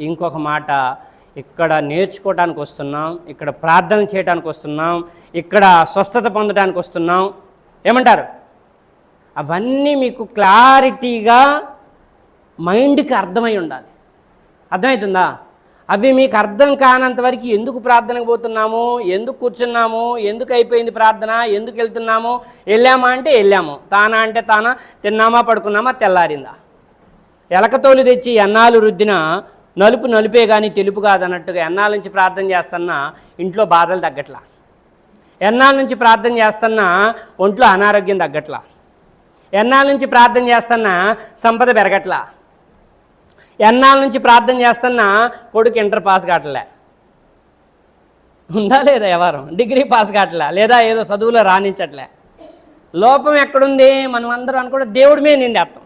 ఇంకొక మాట ఇక్కడ నేర్చుకోవడానికి వస్తున్నాం ఇక్కడ ప్రార్థన చేయడానికి వస్తున్నాం ఇక్కడ స్వస్థత పొందడానికి వస్తున్నాం. ఏమంటారు? అవన్నీ మీకు క్లారిటీగా మైండ్కి అర్థమై ఉండాలి. అర్థమవుతుందా అవి మీకు అర్థం కానంత వరకు ఎందుకు ప్రార్థనకు పోతున్నాము? ఎందుకు కూర్చున్నాము? ఎందుకు అయిపోయింది ప్రార్థన? ఎందుకు వెళ్తున్నాము? వెళ్ళామా అంటే వెళ్ళాము. తానా అంటే తానా? తిన్నామా పడుకున్నామా? తెల్లారిందా? ఎలకతోలు తెచ్చి ఎన్నాలు రుద్దిన నలుపు నలుపే కానీ తెలుపు కాదన్నట్టుగా ఎన్నాళ్ళ నుంచి ప్రార్థన చేస్తున్నా ఇంట్లో బాధలు తగ్గట్లా. ఎన్నాళ్ళ నుంచి ప్రార్థన చేస్తున్నా ఒంట్లో అనారోగ్యం తగ్గట్లా. ఎన్నాళ్ళ నుంచి ప్రార్థన చేస్తున్నా సంపద పెరగట్లా. ఎన్నాళ్ళ నుంచి ప్రార్థన చేస్తున్నా కొడుకు ఇంటర్ పాస్ కావట్లే. ఉందా లేదా ఎవరు డిగ్రీ పాస్ కావట్లే లేదా ఏదో చదువులో రాణించట్లే. లోపం ఎక్కడుంది? మనం అందరం అనుకుంటే దేవుడి మీద నిండేస్తాం.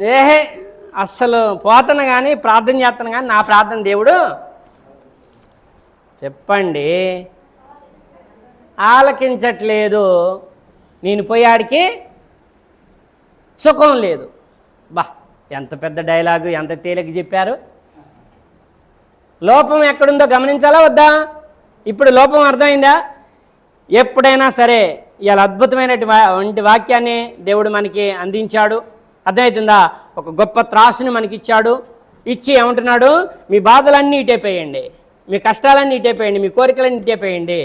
ఏహే అస్సలు పోతను కానీ ప్రార్థన చేస్తాను కానీ నా ప్రార్థన దేవుడు చెప్పండి. ఆలకించట్లేదు. నేను పోయాడికి సుఖం లేదు. బా ఎంత పెద్ద డైలాగు ఎంత తేలిక చెప్పారు. లోపం ఎక్కడుందో గమనించాలా వద్దా? ఇప్పుడు లోపం అర్థమైందా? ఎప్పుడైనా సరే ఇలా అద్భుతమైనటువంటి వాక్యాన్ని దేవుడు మనకి అందించాడు. అర్థమవుతుందా? ఒక గొప్ప త్రాసుని మనకి ఇచ్చాడు ఇచ్చి ఏమంటున్నాడు? మీ బాధలన్నీ ఇటైపోయండి మీ కష్టాలన్నీ ఇటైపోయండి మీ కోరికలన్నీ ఇటైపోయండి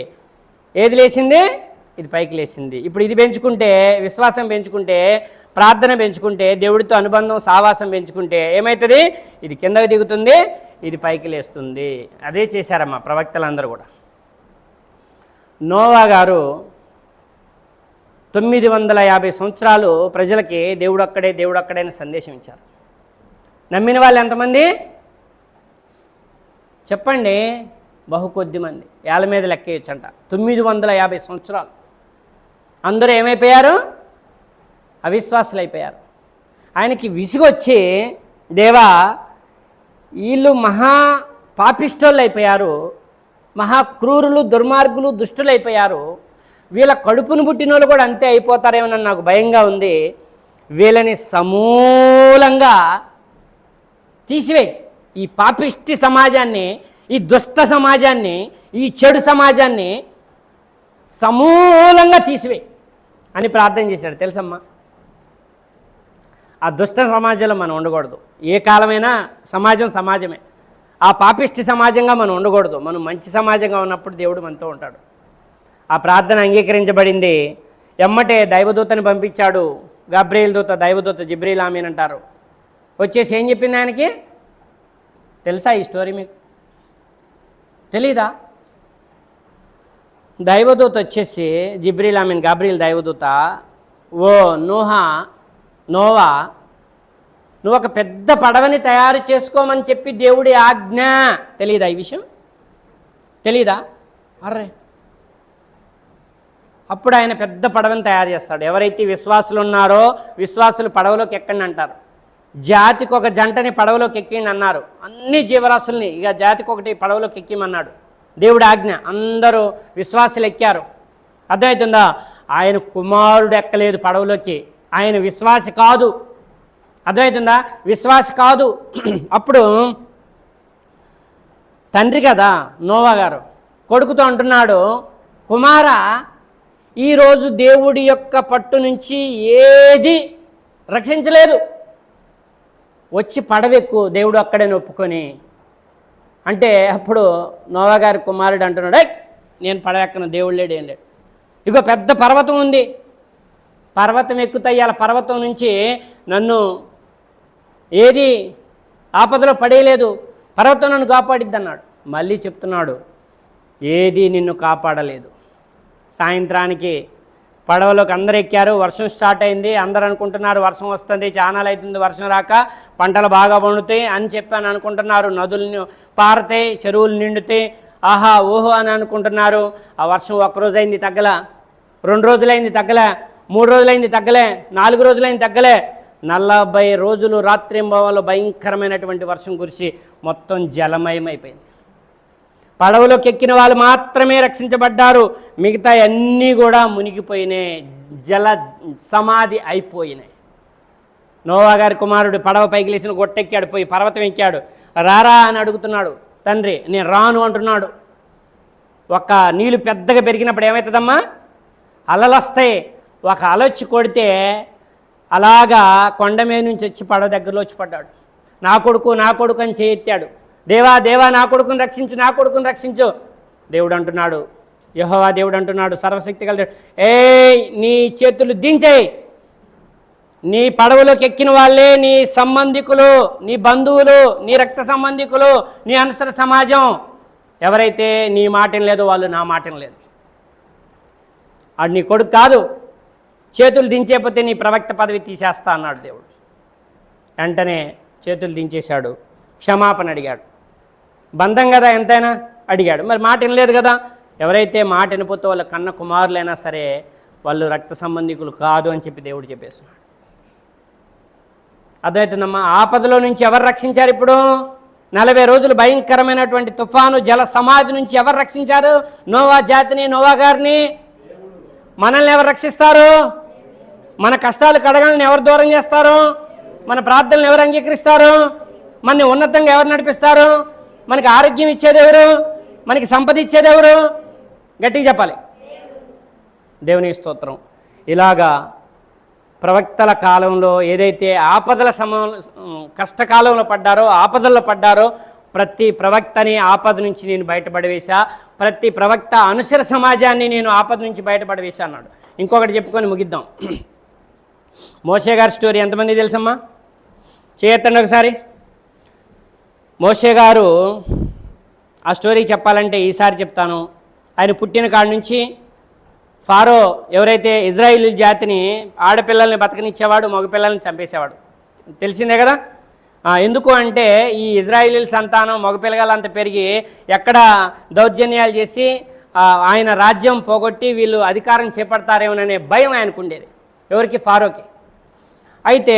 ఏది లేచింది ఇది పైకి లేచింది ఇప్పుడు ఇది పెంచుకుంటే విశ్వాసం పెంచుకుంటే ప్రార్థన పెంచుకుంటే దేవుడితో అనుబంధం సావాసం పెంచుకుంటే ఏమవుతుంది ఇది కిందకి దిగుతుంది ఇది పైకి లేస్తుంది. అదే చేశారమ్మా ప్రవక్తలందరూ కూడా. నోవా గారు తొమ్మిది వందల యాభై సంవత్సరాలు ప్రజలకి దేవుడు అక్కడే దేవుడు అక్కడే అని సందేశం ఇచ్చారు. నమ్మిన వాళ్ళు ఎంతమంది? చెప్పండి బహు కొద్ది మంది. ఏళ్ళ మీద లెక్కేయచ్చంట తొమ్మిది వందల యాభై సంవత్సరాలు. అందరూ ఏమైపోయారు? అవిశ్వాసులు అయిపోయారు ఆయనకి విసుగొచ్చి దేవా వీళ్ళు మహా పాపిష్టోళ్ళు అయిపోయారు మహా క్రూరులు దుర్మార్గులు దుష్టులు అయిపోయారు వీళ్ళ కడుపును పుట్టిన వాళ్ళు కూడా అంతే అయిపోతారేమోనని నాకు భయంగా ఉంది. వీళ్ళని సమూలంగా తీసివే ఈ పాపిష్టి సమాజాన్ని ఈ దుష్ట సమాజాన్ని ఈ చెడు సమాజాన్ని సమూలంగా తీసివే అని ప్రార్థన చేశాడు. తెలుసమ్మా? ఆ దుష్ట సమాజంలో మనం ఉండకూడదు. ఏ కాలమైనా సమాజం సమాజమే. ఆ పాపిష్టి సమాజంగా మనం ఉండకూడదు. మనం మంచి సమాజంగా ఉన్నప్పుడు దేవుడు మనతో ఉంటాడు. ఆ ప్రార్థన అంగీకరించబడింది. ఎమ్మటే దైవదూతని పంపించాడు. గబ్రియల్ దూత దైవదూత జిబ్రీల్ ఆమెన్ అంటారు. వచ్చేసి ఏం చెప్పింది ఆయనకి? తెలుసా ఈ స్టోరీ మీకు? తెలీదా? దైవదూత వచ్చేసి జిబ్రీల్ ఆమెన్ గాబ్రీల్ దైవదూత ఓ నోహా నోవా నువ్వు ఒక పెద్ద పడవని తయారు చేసుకోమని చెప్పి దేవుడి ఆజ్ఞ. తెలీదా ఈ విషయం? తెలీదా? అర్రే అప్పుడు ఆయన పెద్ద పడవని తయారు చేస్తాడు. ఎవరైతే విశ్వాసులు ఉన్నారో విశ్వాసులు పడవలోకి ఎక్కండి అంటారు. జాతికి ఒక జంటని పడవలోకి ఎక్కిండి అన్నారు. అన్ని జీవరాశుల్ని ఇక జాతికి ఒకటి పడవలోకి ఎక్కిమన్నాడు. దేవుడు ఆజ్ఞ అందరూ విశ్వాసులు ఎక్కారు. అర్థమవుతుందా? ఆయన కుమారుడు ఎక్కలేదు పడవలోకి. ఆయన విశ్వాసి కాదు. అర్థమవుతుందా? విశ్వాసి కాదు. అప్పుడు తండ్రి కదా నోవా గారు కొడుకుతో అంటున్నాడు కుమార ఈరోజు దేవుడి యొక్క పట్టు నుంచి ఏది రక్షించలేదు. వచ్చి పడవెక్కు దేవుడు అక్కడే ఒప్పుకొని అంటే అప్పుడు నోవాగారి కుమారుడు అంటున్నాడు నేను పడవెక్కను దేవుడు లేడు ఏం లేడు. ఇగో పెద్ద పర్వతం ఉంది. పర్వతం ఎక్కుతాయి పర్వతం నుంచి నన్ను ఏది ఆపదలో పడేయలేదు పర్వతం నన్ను కాపాడిద్ది అన్నాడు మళ్ళీ చెప్తున్నాడు ఏది నిన్ను కాపాడలేదు? సాయంత్రానికి పడవలోకి అందరు ఎక్కారు. వర్షం స్టార్ట్ అయింది. అందరు అనుకుంటున్నారు వర్షం వస్తుంది చానాలు అవుతుంది వర్షం రాక పంటలు బాగా పండుతాయి అని చెప్పాను అనుకుంటున్నారు. నదులు పారతాయి చెరువులు నిండుతాయి ఆహా ఓహో అని అనుకుంటున్నారు. ఆ వర్షం ఒక్క రోజు అయింది తగ్గల రెండు రోజులైంది తగ్గలే మూడు రోజులైంది తగ్గలే నాలుగు రోజులైంది తగ్గలే. నలభై రోజులు రాత్రింబవలో భయంకరమైనటువంటి వర్షం కురిసి మొత్తం జలమయమైపోయింది. పడవలోకి ఎక్కిన వాళ్ళు మాత్రమే రక్షించబడ్డారు. మిగతా అన్నీ కూడా మునిగిపోయినాయి. జల సమాధి అయిపోయినాయి. నోవా గారి కుమారుడు పడవ పైకి లేచిన గొట్టెక్కాడు పోయి పర్వతం ఎక్కాడు. రారా అని అడుగుతున్నాడు తండ్రి నేను రాను అంటున్నాడు. ఒక నీళ్ళు పెద్దగా పెరిగినప్పుడు ఏమవుతుందమ్మా అలలు వస్తాయి ఒక అలొచ్చి కొడితే అలాగా కొండ మీద నుంచి వచ్చి పడవ దగ్గరలో వచ్చి పడ్డాడు. నా కొడుకు నా కొడుకు అని చేయెత్తాడు దేవా దేవా నా కొడుకుని రక్షించు నా కొడుకుని రక్షించు. దేవుడు అంటున్నాడు యహోవా దేవుడు అంటున్నాడు సర్వశక్తి కలిసి ఏ నీ చేతులు దించేయి. నీ పడవలోకి ఎక్కిన వాళ్ళే నీ సంబంధికులు నీ బంధువులు నీ రక్త సంబంధికులు నీ అనుసర సమాజం. ఎవరైతే నీ మాటం లేదో వాళ్ళు నా మాటం లేదు. ఆడు నీ కొడుకు కాదు. చేతులు దించేపోతే నీ ప్రవక్త పదవి తీసేస్తా అన్నాడు దేవుడు. వెంటనే చేతులు దించేశాడు. క్షమాపణ అడిగాడు. బంధం కదా ఎంతైనా? అడిగాడు. మరి మాట వినలేదు కదా? ఎవరైతే మాట వినిపోతే వాళ్ళ కన్న కుమారులైనా సరే వాళ్ళు రక్త సంబంధికులు కాదు అని చెప్పి దేవుడు చెప్పేస్తున్నాడు. అర్థమవుతుందమ్మా ఆపదలో నుంచి ఎవరు రక్షించారు ఇప్పుడు? నలభై రోజులు భయంకరమైనటువంటి తుఫాను జల సమాధి నుంచి ఎవరు రక్షించారు? నోవా జాతిని నోవా గారిని? మనల్ని ఎవరు రక్షిస్తారు? మన కష్టాలు కడగలను ఎవరు దూరం చేస్తారు? మన ప్రార్థనలు ఎవరు అంగీకరిస్తారు? మనని ఉన్నతంగా ఎవరు నడిపిస్తారు? మనకి ఆరోగ్యం ఇచ్చేది ఎవరు? మనకి సంపద ఇచ్చేది ఎవరు? గట్టిగా చెప్పాలి. దేవుని స్తోత్రం. ఇలాగా ప్రవక్తల కాలంలో ఏదైతే ఆపదల సమ కష్టకాలంలో పడ్డారో ఆపదల్లో పడ్డారో ప్రతి ప్రవక్తని ఆపద నుంచి నేను బయటపడవేశా ప్రతి ప్రవక్త అనుసర సమాజాన్ని నేను ఆపద నుంచి బయటపడవేశా అన్నాడు. ఇంకొకటి చెప్పుకొని ముగిద్దాం. మోషే గారి స్టోరీ ఎంతమంది తెలుసమ్మా? చేయొత్తండి ఒకసారి. మోషే గారు ఆ స్టోరీ చెప్పాలంటే ఈసారి చెప్తాను. ఆయన పుట్టిన కాడ నుంచి ఫారో ఎవరైతే ఇజ్రాయిల్ జాతిని ఆడపిల్లల్ని బతకనిచ్చేవాడు మగపిల్లల్ని చంపేసేవాడు. తెలిసిందే కదా? ఎందుకు అంటే ఈ ఇజ్రాయిలీల సంతానం మగపిల్లగాలంత పెరిగి ఎక్కడ దౌర్జన్యాలు చేసి ఆయన రాజ్యం పోగొట్టి వీళ్ళు అధికారం చేపడతారేమోననే భయం ఆయనకు ఉండేది ఎవరికి? ఫారోకి. అయితే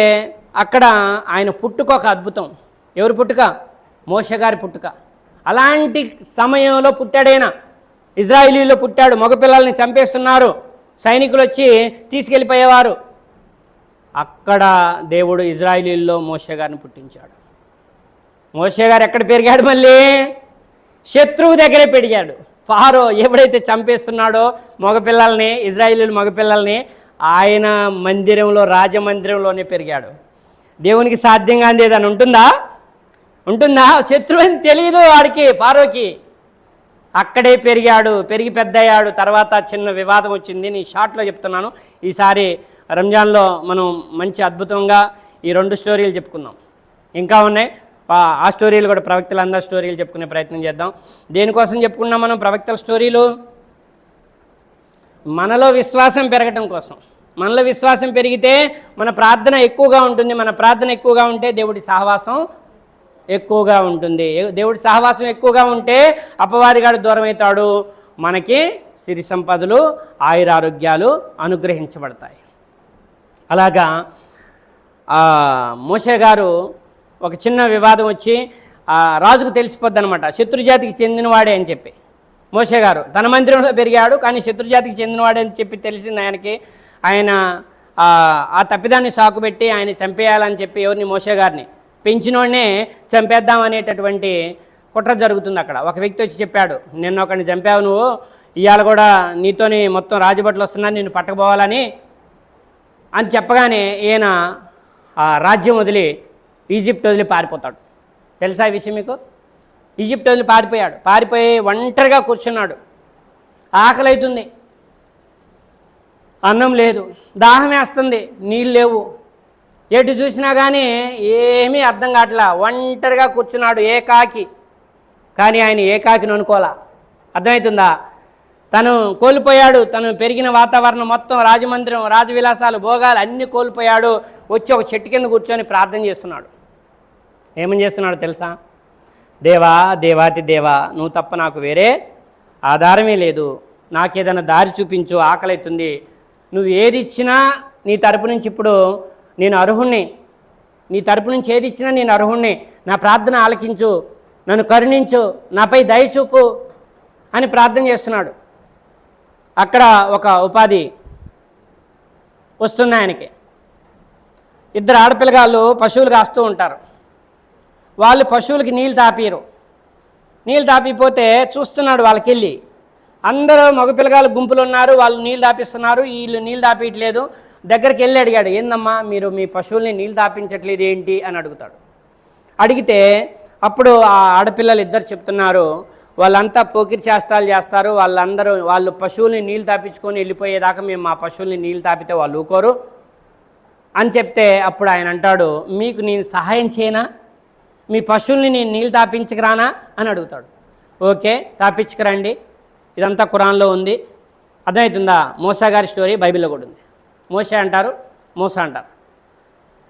అక్కడ ఆయన పుట్టుక ఒక అద్భుతం. ఎవరు పుట్టుక? మోష గారి పుట్టుక. అలాంటి సమయంలో పుట్టాడైనా ఇజ్రాయిలీలో పుట్టాడు. మగపిల్లల్ని చంపేస్తున్నారు. సైనికులు వచ్చి తీసుకెళ్ళిపోయేవారు. అక్కడ దేవుడు ఇజ్రాయిలీల్లో మోసగారిని పుట్టించాడు. మోసగారు గారు ఎక్కడ పెరిగాడు మళ్ళీ? శత్రువు దగ్గరే పెరిగాడు. ఫారో ఎప్పుడైతే చంపేస్తున్నాడో మగపిల్లల్ని ఇజ్రాయిలీలు మగపిల్లల్ని ఆయన మందిరంలో రాజమందిరంలోనే పెరిగాడు. దేవునికి సాధ్యంగా అందేదని ఉంటుందా? ఉంటుందా? శత్రువు అని తెలియదు వాడికి ఫారోకి. అక్కడే పెరిగాడు పెరిగి పెద్దయ్యాడు తర్వాత చిన్న వివాదం వచ్చింది. నేను షార్ట్లో చెప్తున్నాను. ఈసారి రంజాన్లో మనం మంచి అద్భుతంగా ఈ రెండు స్టోరీలు చెప్పుకుందాం. ఇంకా ఉన్నాయి. ఆ- స్టోరీలు కూడా ప్రవక్తలు స్టోరీలు చెప్పుకునే ప్రయత్నం చేద్దాం. దేనికోసం చెప్పుకున్నాం మనం ప్రవక్తల స్టోరీలు? మనలో విశ్వాసం పెరగటం కోసం. మనలో విశ్వాసం పెరిగితే మన ప్రార్థన ఎక్కువగా ఉంటుంది. మన ప్రార్థన ఎక్కువగా ఉంటే దేవుడి సహవాసం ఎక్కువగా ఉంటుంది. దేవుడి సహవాసం ఎక్కువగా ఉంటే అపవాదిగాడు దూరమవుతాడు. మనకి సిరి సంపదలు ఆయురారోగ్యాలు అనుగ్రహించబడతాయి. అలాగా మోసే మోషే గారు ఒక చిన్న వివాదం వచ్చి రాజుకు తెలిసిపోద్ది అనమాట శత్రుజాతికి చెందినవాడే అని చెప్పి. మోషే గారు తన మందిరంలో పెరిగాడు కానీ శత్రుజాతికి చెందినవాడే అని చెప్పి తెలిసింది ఆయనకి. ఆయన ఆ, తప్పిదాన్ని సాకుబెట్టి ఆయన చంపేయాలని చెప్పి ఎవరిని? మోసే గారిని. పెంచినోడనే చంపేద్దాం అనేటటువంటి కుట్ర జరుగుతుంది అక్కడ. ఒక వ్యక్తి వచ్చి చెప్పాడు నిన్న ఒకరిని చంపావు నువ్వు ఇవాళ కూడా నీతోని మొత్తం రాజభట్లు వస్తున్నా నిన్ను పట్టకపోవాలని అని చెప్పగానే ఈయన ఆ రాజ్యం వదిలి ఈజిప్ట్ వదిలి పారిపోతాడు. తెలుసా ఈ విషయం మీకు? ఈజిప్ట్ వదిలి పారిపోయాడు. పారిపోయి ఒంటరిగా కూర్చున్నాడు. ఆకలి అవుతుంది అన్నం లేదు. దాహం వేస్తుంది. నీళ్ళు లేవు. ఎటు చూసినా కానీ ఏమీ అర్థం కావట్లా. ఒంటరిగా కూర్చున్నాడు ఏకాకి. కానీ ఆయన ఏకాకిని అనుకోలా అర్థమవుతుందా తను కోల్పోయాడు. తను పెరిగిన వాతావరణం మొత్తం రాజమందిరం రాజవిలాసాలు భోగాలు అన్నీ కోల్పోయాడు. వచ్చి ఒక చెట్టు కింద కూర్చొని ప్రార్థన చేస్తున్నాడు. ఏమని చేస్తున్నాడు తెలుసా? దేవా దేవాతి దేవా నువ్వు తప్ప నాకు వేరే ఆధారమే లేదు. నాకేదైనా దారి చూపించు ఆకలవుతుంది నువ్వు ఏది ఇచ్చినా నీ తరపు నుంచి ఇప్పుడు నేను అర్హుణ్ణి. నీ తరపు నుంచి ఏది ఇచ్చినా నేను అర్హుణ్ణి. నా ప్రార్థన ఆలకించు నన్ను కరుణించు నాపై దయ చూపు అని ప్రార్థన చేస్తున్నాడు. అక్కడ ఒక ఉపాధి వస్తుంది ఆయనకి. ఇద్దరు ఆడపిల్లగాళ్ళు పశువులు కాస్తూ ఉంటారు. వాళ్ళు పశువులకి నీళ్ళు తాపీరు. నీళ్ళు తాపిపోతే చూస్తున్నాడు వాళ్ళకెళ్ళి. అందరూ మగపిల్లగాళ్ళు గుంపులు ఉన్నారు వాళ్ళు నీళ్ళు తాపిస్తున్నారు వీళ్ళు నీళ్ళు తాపించట్లేదు దగ్గరికి వెళ్ళి అడిగాడు ఏందమ్మా మీరు మీ పశువుల్ని నీళ్ళు తాపించట్లేదు ఏంటి? అని అడుగుతాడు. అడిగితే అప్పుడు ఆ ఆడపిల్లలు ఇద్దరు చెప్తున్నారు వాళ్ళంతా పోకిరి శాస్త్రాలు చేస్తారు వాళ్ళందరూ వాళ్ళు పశువుల్ని నీళ్ళు తాపించుకొని వెళ్ళిపోయేదాకా మేము మా పశువుల్ని నీళ్ళు తాపితే వాళ్ళు ఊకోరు. అని చెప్తే అప్పుడు ఆయన అంటాడు మీకు నేను సహాయం చేయనా? మీ పశువుల్ని నేను నీళ్ళు తాపించకరానా? అని అడుగుతాడు. ఓకే తాపించకరండి. ఇదంతా ఖురాన్లో ఉంది. అర్థమవుతుందా? మోసా గారి స్టోరీ బైబిల్లో కూడా ఉంది. మోసే అంటారు మోసా అంటారు.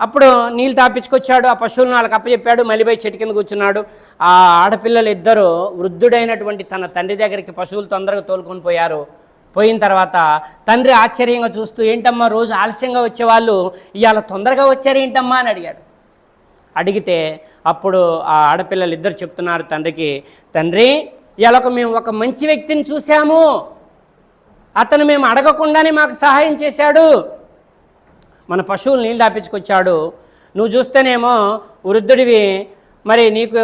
అప్పుడు నీళ్ళు తాపించుకొచ్చాడు ఆ పశువులను వాళ్ళకి అప్పచెప్పాడు మలిపోయి చెట్టు కింద కూర్చున్నాడు. ఆ ఆడపిల్లలు ఇద్దరు వృద్ధుడైనటువంటి తన తండ్రి దగ్గరికి పశువులు తొందరగా తోలుకొని పోయారు. పోయిన తర్వాత తండ్రి ఆశ్చర్యంగా చూస్తూ ఏంటమ్మా రోజు ఆలస్యంగా వచ్చేవాళ్ళు? ఇవాళ తొందరగా వచ్చారు ఏంటమ్మా? అని అడిగాడు. అడిగితే అప్పుడు ఆ ఆడపిల్లలు ఇద్దరు చెప్తున్నారు తండ్రికి తండ్రి ఇవాళ మేము ఒక మంచి వ్యక్తిని చూశాము. అతను మేము అడగకుండానే మాకు సహాయం చేశాడు. మన పశువులు నీళ్ళు దాపించుకొచ్చాడు. నువ్వు చూస్తేనేమో వృద్ధుడివి. మరి నీకు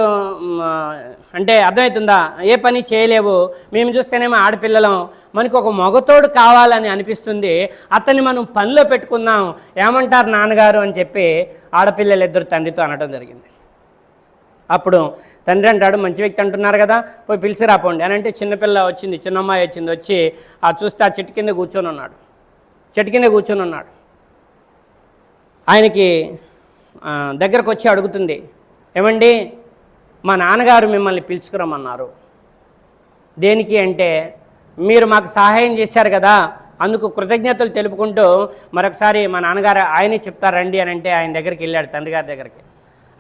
అంటే అర్థమవుతుందా? ఏ పని చేయలేవు. మేము చూస్తేనేమో ఆడపిల్లలం. మనకు ఒక మగతోడు కావాలని అనిపిస్తుంది. అతన్ని మనం పనిలో పెట్టుకుందాం. ఏమంటారు నాన్నగారు అని చెప్పి ఆడపిల్లలు ఇద్దరు తండ్రితో అనడం జరిగింది. అప్పుడు తండ్రి అంటాడు మంచి వ్యక్తి అంటున్నారు కదా పోయి పిలిచి రాపోండి. అని అంటే చిన్నపిల్ల వచ్చింది చిన్న అమ్మాయి వచ్చింది వచ్చి ఆ చూస్తే ఆ చెట్టు కింద కూర్చొని ఉన్నాడు. చెట్టు కింద కూర్చొని ఉన్నాడు. ఆయనకి దగ్గరకు వచ్చి అడుగుతుంది ఏమండి మా నాన్నగారు మిమ్మల్ని పిలుచుకురమ్మన్నారు. దేనికి అంటే మీరు మాకు సహాయం చేశారు కదా అందుకు కృతజ్ఞతలు తెలుపుకుంటూ మరొకసారి మా నాన్నగారు ఆయనే చెప్తారండి అని అంటే ఆయన దగ్గరికి వెళ్ళాడు తండ్రి గారి దగ్గరికి.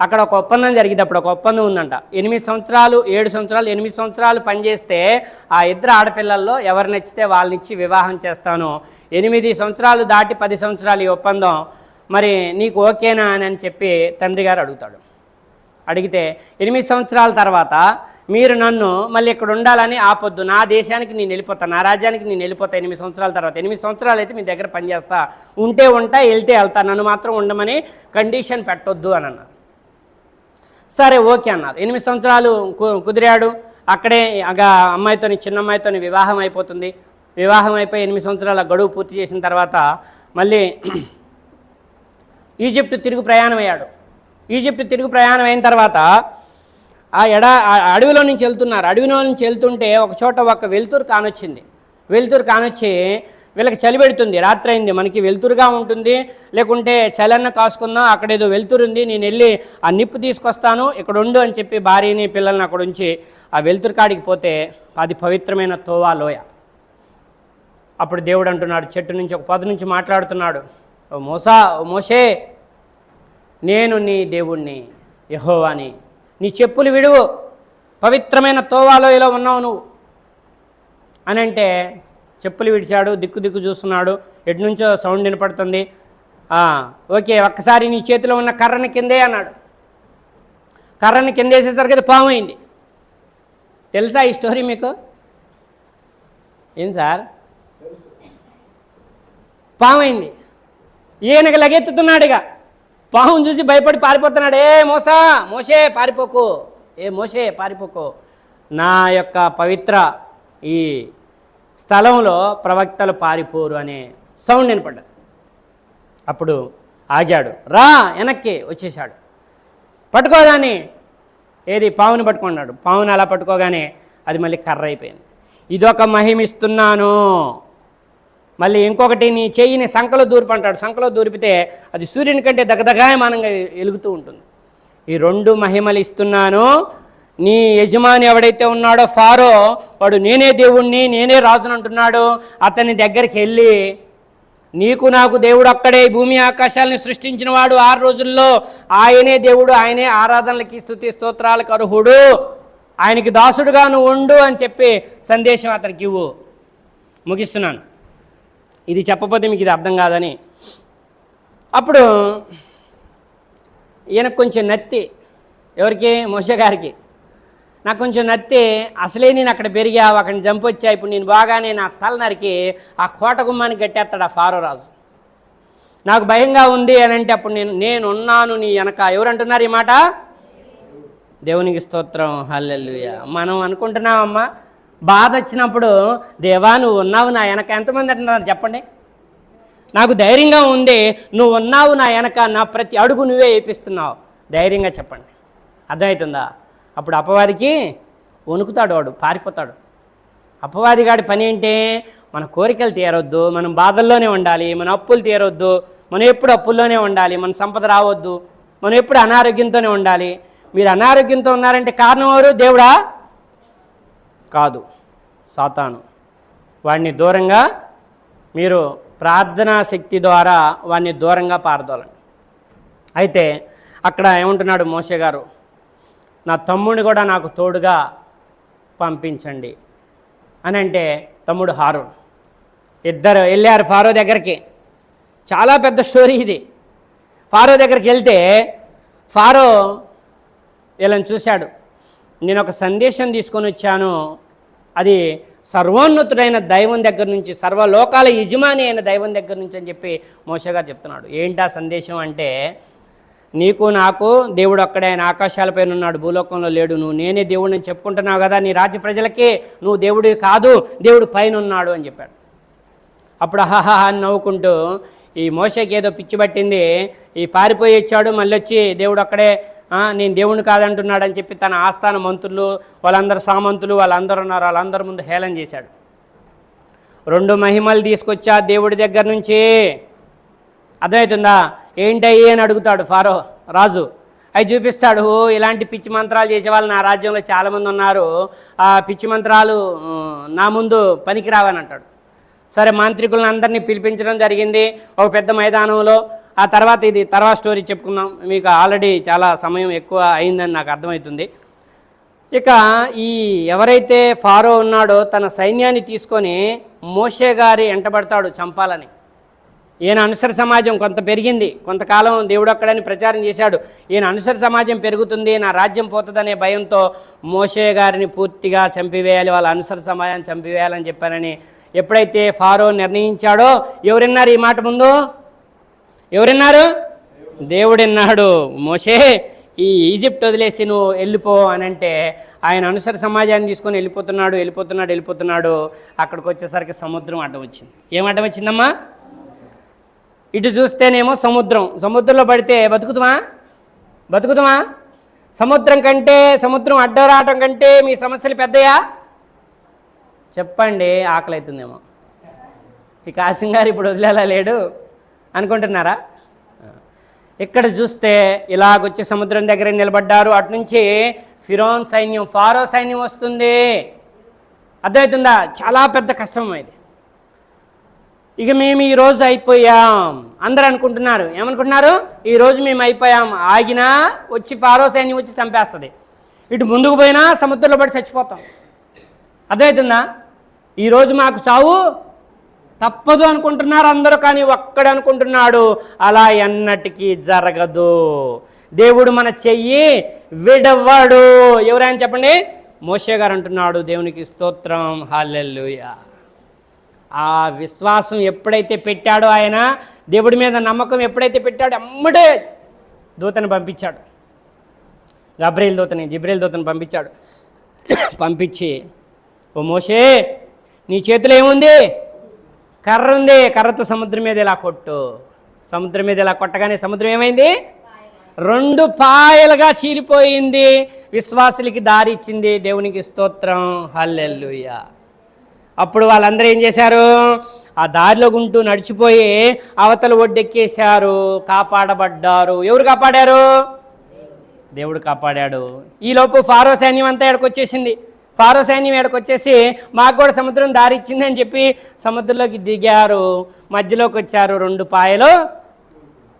అక్కడ ఒక ఒప్పందం జరిగేటప్పుడు ఒక ఒప్పందం ఉందంట. ఎనిమిది సంవత్సరాలు ఏడు సంవత్సరాలు ఎనిమిది సంవత్సరాలు పనిచేస్తే ఆ ఇద్దరు ఆడపిల్లల్లో ఎవరు నచ్చితే వాళ్ళనిచ్చి వివాహం చేస్తాను. ఎనిమిది సంవత్సరాలు దాటి పది సంవత్సరాలు ఈ ఒప్పందం. మరి నీకు ఓకేనా అని అని చెప్పి తండ్రి గారు అడుగుతాడు. అడిగితే ఎనిమిది సంవత్సరాల తర్వాత మీరు నన్ను మళ్ళీ ఇక్కడ ఉండాలని ఆపొద్దు. నా దేశానికి నేను వెళ్ళిపోతా నా రాజ్యానికి నేను వెళ్ళిపోతా ఎనిమిది సంవత్సరాల తర్వాత. ఎనిమిది సంవత్సరాలు అయితే మీ దగ్గర పనిచేస్తా. ఉంటే ఉంటా వెళ్తే వెళ్తా. నన్ను మాత్రం ఉండమని కండిషన్ పెట్టొద్దు అని అన్నారు సరే ఓకే అన్నారు. ఎనిమిది సంవత్సరాలు కుదిరాడు. అక్కడే అమ్మాయితో అమ్మాయితోని చిన్న అమ్మాయితోని వివాహం అయిపోతుంది. వివాహం అయిపోయి ఎనిమిది సంవత్సరాల గడువు పూర్తి చేసిన తర్వాత మళ్ళీ ఈజిప్ట్ తిరుగు ప్రయాణం అయ్యాడు ఈజిప్ట్ తిరుగు ప్రయాణం అయిన తర్వాత ఆ ఎడ అడవిలో నుంచి వెళ్తున్నారు. అడవిలో నుంచి వెళ్తుంటే ఒక చోట ఒక వెలుతురు కానొచ్చింది. వెలుతురు కానొచ్చి వీళ్ళకి చలి పెడుతుంది. రాత్రి అయింది మనకి వెలుతురుగా ఉంటుంది. లేకుంటే చలన్న కాసుకుందాం? అక్కడ ఏదో వెలుతురు ఉంది నేను వెళ్ళి ఆ నిప్పు తీసుకొస్తాను. ఇక్కడ ఉండు అని చెప్పి భార్యని పిల్లల్ని అక్కడ ఉంచి ఆ వెలుతురు కాడికి పోతే అది పవిత్రమైన తోవా లోయ. అప్పుడు దేవుడు అంటున్నాడు చెట్టు నుంచి ఒక పొద నుంచి మాట్లాడుతున్నాడు. ఓ మోసా ఓ మోషే నేను నీ దేవుణ్ణి యహోవాని. నీ చెప్పులు విడువు. పవిత్రమైన తోవాలోయలో ఉన్నావు నువ్వు. అని అంటే చెప్పులు విడిచాడు దిక్కు దిక్కు చూస్తున్నాడు. ఎటు నుంచో సౌండ్ వినపడుతుంది. ఓకే ఒక్కసారి నీ చేతిలో ఉన్న కర్రని కిందే అన్నాడు. కర్రని కిందేసేసరికి అది పాము అయింది. తెలుసా ఈ స్టోరీ మీకు? ఏం సార్? పాము అయింది. ఈయనకి లగెత్తుతున్నాడు ఇక. పాము చూసి భయపడి పారిపోతున్నాడు. ఏ మోసా మోసే పారిపోకు. ఏ మోసే పారిపోకు. నా యొక్క పవిత్ర ఈ స్థలంలో ప్రవక్తలు పారిపోరు అనే సౌండ్ వినపడ్డది. అప్పుడు ఆగాడు రా వెనక్కి! వచ్చేసాడు పట్టుకోగానే ఏది పావుని పట్టుకున్నాడు. పావును అలా పట్టుకోగానే అది మళ్ళీ కర్ర అయిపోయింది. ఇదొక మహిమిస్తున్నాను. మళ్ళీ ఇంకొకటి నీ చెయ్యిని సంకలో దూర్పంటాడు సంకలో దూరిపితే అది సూర్యుని కంటే దగదగాయమానంగా వెలుగుతూ ఉంటుంది. ఈ రెండు మహిమలు ఇస్తున్నాను. నీ యజమాని ఎవడైతే ఉన్నాడో ఫారో వాడు నేనే దేవుణ్ణి నేనే రాజును అంటున్నాడు. అతని దగ్గరికి వెళ్ళి నీకు నాకు దేవుడు అక్కడే భూమి ఆకాశాలని సృష్టించిన వాడు ఆరు రోజుల్లో. ఆయనే దేవుడు ఆయనే ఆరాధనలకి స్థుతి స్తోత్రాలకు అర్హుడు. ఆయనకి దాసుడుగాను ఉండు అని చెప్పి సందేశం అతనికి ఇవ్వు. ముగిస్తున్నాను. ఇది చెప్పపోతే మీకు ఇది అర్థం కాదని. అప్పుడు ఈయనకు కొంచెం నత్తి. ఎవరికి? మోస గారికి. నాకు కొంచెం నత్తి అసలే నేను అక్కడ పెరిగావు అక్కడ జంప్ వచ్చా ఇప్పుడు నేను బాగానే నా తల నరికి ఆ కోట గుమ్మానికి కట్టేస్తాడు ఆ ఫారోరాజు నాకు భయంగా ఉంది అని అంటే అప్పుడు నేను నేనున్నాను నీ వెనక. ఎవరంటున్నారు ఈ మాట? దేవునికి స్తోత్రం. హల్లెల్లుయ మనం అనుకుంటున్నామమ్మా బాధ వచ్చినప్పుడు దేవా నువ్వు ఉన్నావు నా వెనక. ఎంతమంది అంటున్నారు చెప్పండి? నాకు ధైర్యంగా ఉంది నువ్వు ఉన్నావు నా వెనక నా ప్రతి అడుగు నువ్వే వేపిస్తున్నావు ధైర్యంగా చెప్పండి. అర్థమవుతుందా? అప్పుడు అపవాదికి వణుకుతాడు వాడు పారిపోతాడు. అపవాది గాడి పని ఏంటే మన కోరికలు తీరొద్దు మనం బాధల్లోనే ఉండాలి మన అప్పులు తీరొద్దు మనం ఎప్పుడు అప్పుల్లోనే ఉండాలి మన సంపద రావద్దు మనం ఎప్పుడు అనారోగ్యంతోనే ఉండాలి. మీరు అనారోగ్యంతో ఉన్నారంటే కారణం ఎవరు? దేవుడా? కాదు సాతాను. వాడిని దూరంగా మీరు ప్రార్థనా శక్తి ద్వారా వాడిని దూరంగా పారదోలండి. అయితే అక్కడ ఏమంటున్నాడు మోషే గారు? నా తమ్ముడిని కూడా నాకు తోడుగా పంపించండి. అని అంటే తమ్ముడు హారూన్. ఇద్దరు వెళ్ళారు ఫారో దగ్గరికి. చాలా పెద్ద స్టోరీ ఇది. ఫారో దగ్గరికి వెళ్తే ఫారో వీళ్ళని చూశాడు. నేను ఒక సందేశం తీసుకొని వచ్చాను. అది సర్వోన్నతుడైన దైవం దగ్గర నుంచి సర్వలోకాల యజమాని అయిన దైవం దగ్గర నుంచి అని చెప్పి మోసగా చెప్తున్నాడు. ఏంటా సందేశం అంటే నీకు నాకు దేవుడు అక్కడే ఆయన ఆకాశాలపైన ఉన్నాడు భూలోకంలో లేడు. నువ్వు నేనే దేవుడిని చెప్పుకుంటున్నావు కదా నీ రాజ్య ప్రజలకి నువ్వు దేవుడి కాదు దేవుడు పైన ఉన్నాడు అని చెప్పాడు. అప్పుడు అహాహా అని నవ్వుకుంటూ ఈ మోసకి ఏదో పిచ్చి పట్టింది. ఈ పారిపోయి వచ్చాడు మళ్ళీ వచ్చి దేవుడు అక్కడే నేను దేవుడిని కాదంటున్నాడు అని చెప్పి తన ఆస్థాన మంత్రులు వాళ్ళందరు సామంతులు వాళ్ళందరూ ఉన్నారు వాళ్ళందరి ముందు హేళన చేశాడు. రెండు మహిమలు తీసుకొచ్చా దేవుడి దగ్గర నుంచి. అర్థమవుతుందా? ఏంటయ్యి అని అడుగుతాడు ఫారో రాజు. అవి చూపిస్తాడు ఇలాంటి పిచ్చి మంత్రాలు చేసేవాళ్ళు నా రాజ్యంలో చాలామంది ఉన్నారు. ఆ పిచ్చి మంత్రాలు నా ముందు పనికిరావని అంటాడు. సరే మాంత్రికులను అందరినీ పిలిపించడం జరిగింది ఒక పెద్ద మైదానంలో. ఆ తర్వాత ఇది తర్వాత స్టోరీ చెప్పుకుందాం. మీకు ఆల్రెడీ చాలా సమయం ఎక్కువ అయిందని నాకు అర్థమవుతుంది. ఇక ఈ ఎవరైతే ఫారో ఉన్నాడో తన సైన్యాన్ని తీసుకొని మోషే గారి ఎంటబడతాడు చంపాలని. ఈయన అనుసర సమాజం కొంత పెరిగింది. కొంతకాలం దేవుడు అక్కడని ప్రచారం చేశాడు. ఈయన అనుసర సమాజం పెరుగుతుంది నా రాజ్యం పోతుందనే భయంతో మోషే గారిని పూర్తిగా చంపివేయాలి వాళ్ళ అనుసర సమాజాన్ని చంపివేయాలని చెప్పానని ఎప్పుడైతే ఫారో నిర్ణయించాడో ఎవరున్నారు ఈ మాట ముందు? ఎవరున్నారు? దేవుడిన్నాడు? మోషే ఈ ఈజిప్ట్ వదిలేసి నువ్వు వెళ్ళిపో అని అంటే ఆయన అనుసర సమాజాన్ని తీసుకొని వెళ్ళిపోతున్నాడు వెళ్ళిపోతున్నాడు వెళ్ళిపోతున్నాడు. అక్కడికి వచ్చేసరికి సముద్రం అడ్డం వచ్చింది. ఏం అడ్డం వచ్చిందమ్మా? ఇటు చూస్తేనేమో సముద్రం. సముద్రంలో పడితే బతుకుతామా? బతుకుతామా? సముద్రం కంటే సముద్రం అడ్డరాటం కంటే మీ సమస్యలు పెద్దయా? చెప్పండి ఆకలి అవుతుందేమో ఈ కాసిం గారు ఇప్పుడు వదిలేలా లేడు అనుకుంటున్నారా? ఇక్కడ చూస్తే ఇలాగొచ్చి సముద్రం దగ్గర నిలబడ్డారు. అటు నుంచి ఫిరోన్ సైన్యం ఫారో సైన్యం వస్తుంది. అర్థమవుతుందా? చాలా పెద్ద కష్టం ఇది. ఇక మేము ఈరోజు అయిపోయాం. అందరు అనుకుంటున్నారు. ఏమనుకుంటున్నారు? ఈరోజు మేము అయిపోయాం. ఆగినా వచ్చి ఫారో సైన్యం వచ్చి చంపేస్తుంది. ఇటు ముందుకు పోయినా సముద్రంలో పడి చచ్చిపోతాం. అర్థమవుతుందా ఈరోజు మాకు చావు? తప్పదు అనుకుంటున్నారు అందరూ కానీ ఒక్కడు అనుకుంటున్నాడు. అలా ఎన్నటికీ జరగదు. దేవుడు మన చెయ్యి విడవాడు. ఎవరైనా చెప్పండి? మోషే గారు అంటున్నాడు. దేవునికి స్తోత్రం. హాలెల్లుయా. ఆ విశ్వాసం ఎప్పుడైతే పెట్టాడో ఆయన దేవుడి మీద నమ్మకం ఎప్పుడైతే పెట్టాడో అమ్మడే దూతను పంపించాడు. గబ్రేల్ దూతని జిబ్రేల్ దూతని పంపించాడు. పంపించి ఓ మోషే నీ చేతిలో ఏముంది? కర్ర ఉంది. కర్రతో సముద్రం మీద ఇలా కొట్టు. సముద్రం మీద ఇలా కొట్టగానే సముద్రం ఏమైంది? రెండు పాయలుగా చీలిపోయింది. విశ్వాసులకి దారి ఇచ్చింది దేవునికి స్తోత్రం. హల్లెల్లుయా అప్పుడు వాళ్ళందరూ ఏం చేశారు? ఆ దారిలో గుంటూ నడిచిపోయి అవతల ఒడ్డెక్కేశారు. కాపాడబడ్డారు. ఎవరు కాపాడారు? దేవుడు కాపాడాడు. ఈలోపు ఫారో సైన్యం అంతా ఎడకొచ్చేసింది ఫారో సైన్యం ఎడకొచ్చేసి మాకు కూడా సముద్రం దారి ఇచ్చిందని అని చెప్పి సముద్రంలోకి దిగారు. మధ్యలోకి వచ్చారు. రెండు పాయలు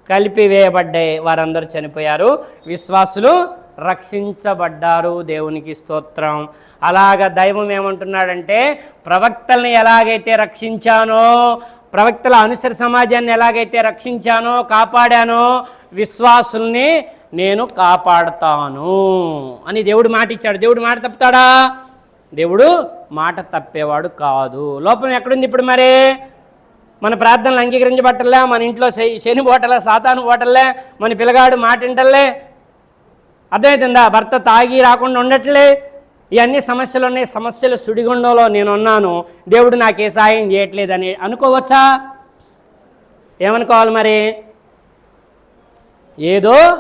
కలిపి వేయబడ్డాయి వారందరూ చనిపోయారు. విశ్వాసులు రక్షించబడ్డారు. దేవునికి స్తోత్రం. అలాగ దైవం ఏమంటున్నాడంటే ప్రవక్తల్ని ఎలాగైతే రక్షించానో ప్రవక్తల అనుసర సమాజాన్ని ఎలాగైతే రక్షించానో కాపాడానో విశ్వాసుల్ని నేను కాపాడుతాను అని దేవుడు మాట ఇచ్చాడు. దేవుడు మాట తప్పుతాడా? దేవుడు మాట తప్పేవాడు కాదు. లోపం ఎక్కడుంది ఇప్పుడు మరి? మన ప్రార్థనలు అంగీకరించబట్టలే మన ఇంట్లో శని ఓటలే సాతాను ఓటలే మన పిల్లగాడు మాట వింటలే అర్థమవుతుందా భర్త తాగి రాకుండా ఉండట్లే. ఇవన్నీ సమస్యలు ఉన్నాయి సమస్యలు సుడిగుండంలో నేను ఉన్నాను దేవుడు నాకు ఏ సాయం చేయట్లేదని అనుకోవచ్చా? ఏమనుకోవాలి మరి? ఏదో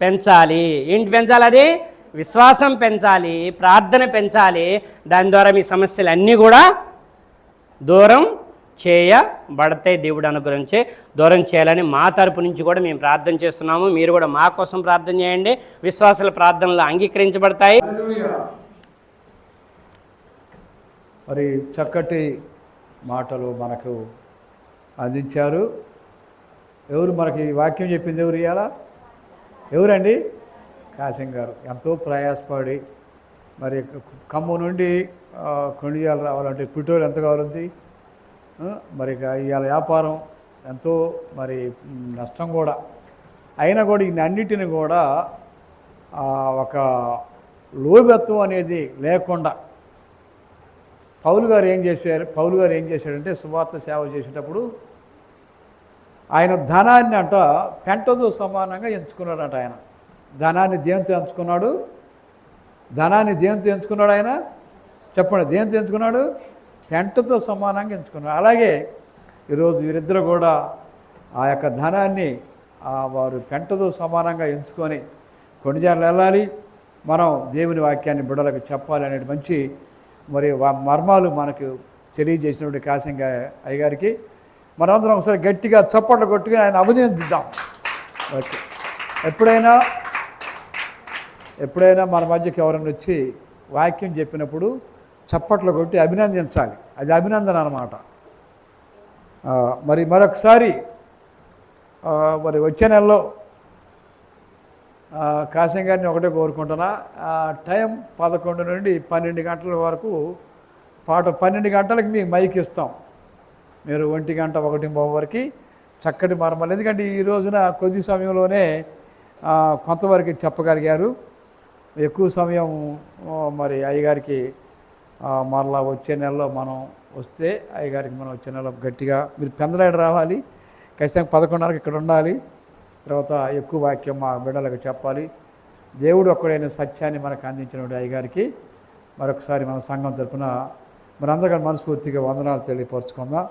పెంచాలి. ఏంటి పెంచాలి అది? విశ్వాసం పెంచాలి ప్రార్థన పెంచాలి. దాని ద్వారా మీ సమస్యలు అన్నీ కూడా దూరం చేయబడతాయి. దేవుడు అనుగ్రహించే దూరం చేయాలని మా తరపు నుంచి కూడా మేము ప్రార్థన చేస్తున్నాము. మీరు కూడా మా కోసం ప్రార్థన చేయండి. విశ్వాసాల ప్రార్థనలు అంగీకరించబడతాయి. మరి చక్కటి మాటలు మనకు అందించారు. ఎవరు మనకి వాక్యం చెప్పింది ఎవరు ఇవాళ ఎవరండి? కాశం గారు. ఎంతో ప్రయాసపడి మరి ఖమ్మం నుండి ఆ, రావాలంటే పెట్రోల్ ఎంత కావాలంది మరి ఇక ఇవాళ వ్యాపారం ఎంతో మరి నష్టం కూడా. అయినా కూడా ఈ అన్నిటిని కూడా ఒక లోభత్వం అనేది లేకుండా పౌలు గారు ఏం చేశారు? పౌలు గారు ఏం చేశాడంటే సువార్త సేవ చేసేటప్పుడు ఆయన ధనాన్ని అంట పెంటతో సమానంగా ఎంచుకున్నాడంట ఆయన. ధనాన్ని దేంతో ఎంచుకున్నాడు? ధనాన్ని దేంతో ఎంచుకున్నాడు ఆయన? చెప్పండి దేంతో ఎంచుకున్నాడు? పెంటతో సమానంగా ఎంచుకున్నారు. అలాగే ఈరోజు వీరిద్దరు కూడా ఆ యొక్క ధనాన్ని వారు పెంటతో సమానంగా ఎంచుకొని కొన్నిజార్లు వెళ్ళాలి. మనం దేవుని వాక్యాన్ని బిడ్డలకు చెప్పాలి అనే మంచి మరి మర్మాలు మనకు తెలియజేసినటువంటి కాసింగ అయ్యగారికి మనందరం ఒకసారి గట్టిగా చప్పట్లు కొట్టుకుని ఆయన అభినందిద్దాం. ఓకే. ఎప్పుడైనా ఎప్పుడైనా మన మధ్యకి ఎవరైనా వచ్చి వాక్యం చెప్పినప్పుడు చప్పట్లు కొట్టి అభినందించాలి. అది అభినందన అన్నమాట. మరి మరొకసారి మరి వచ్చే నెలలో ఆ, గారిని ఒకటే కోరుకుంటున్నా. టైం పదకొండు నుండి పన్నెండు గంటల వరకు పాట పన్నెండు గంటలకు మీకు మైక్ ఇస్తాం. మీరు ఒంటి గంట ఒకటి వరకు చక్కటి మరమలు. ఎందుకంటే ఈ రోజున కొద్ది సమయంలోనే కొంతవరకు చెప్పగలిగారు. ఎక్కువ సమయం మరి అయ్యగారికి మరలా వచ్చే నెలలో మనం వస్తే అయ్యగారికి మనం వచ్చే నెల గట్టిగా మీరు పెందలాడు రావాలి. ఖచ్చితంగా పదకొండున్నరకు ఇక్కడ ఉండాలి. తర్వాత ఎక్కువ వాక్యం మా బిడ్డలకు చెప్పాలి. దేవుడు ఒక్కడైన సత్యాన్ని మనకు అందించిన అయ్యగారికి మరొకసారి మన సంఘం తరపున మనందరికీ మనస్ఫూర్తిగా వందనాలు తెలియపరుచుకుందాం.